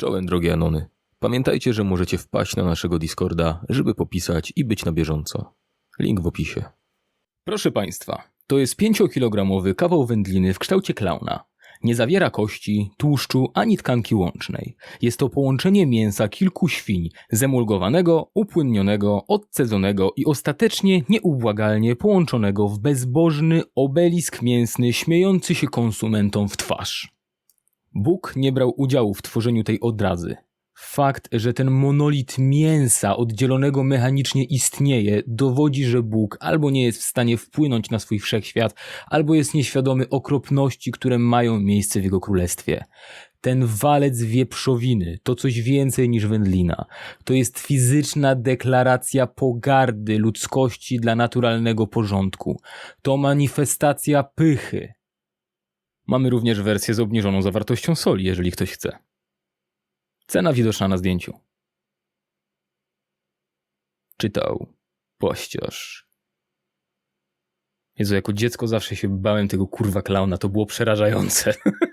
Czołem drogie Anony. Pamiętajcie, że możecie wpaść na naszego Discorda, żeby popisać i być na bieżąco. Link w opisie. Proszę Państwa, to jest 5-kilogramowy kawał wędliny w kształcie klauna. Nie zawiera kości, tłuszczu ani tkanki łącznej. Jest to połączenie mięsa kilku świń, zemulgowanego, upłynnionego, odcedzonego i ostatecznie nieubłagalnie połączonego w bezbożny obelisk mięsny śmiejący się konsumentom w twarz. Bóg nie brał udziału w tworzeniu tej odrazy. Fakt, że ten monolit mięsa oddzielonego mechanicznie istnieje, dowodzi, że Bóg albo nie jest w stanie wpłynąć na swój wszechświat, albo jest nieświadomy okropności, które mają miejsce w jego królestwie. Ten walec wieprzowiny to coś więcej niż wędlina. To jest fizyczna deklaracja pogardy ludzkości dla naturalnego porządku. To manifestacja pychy. Mamy również wersję z obniżoną zawartością soli, jeżeli ktoś chce. Cena widoczna na zdjęciu. Czytał pościosz. Jezu, jako dziecko zawsze się bałem tego kurwa klauna, to było przerażające.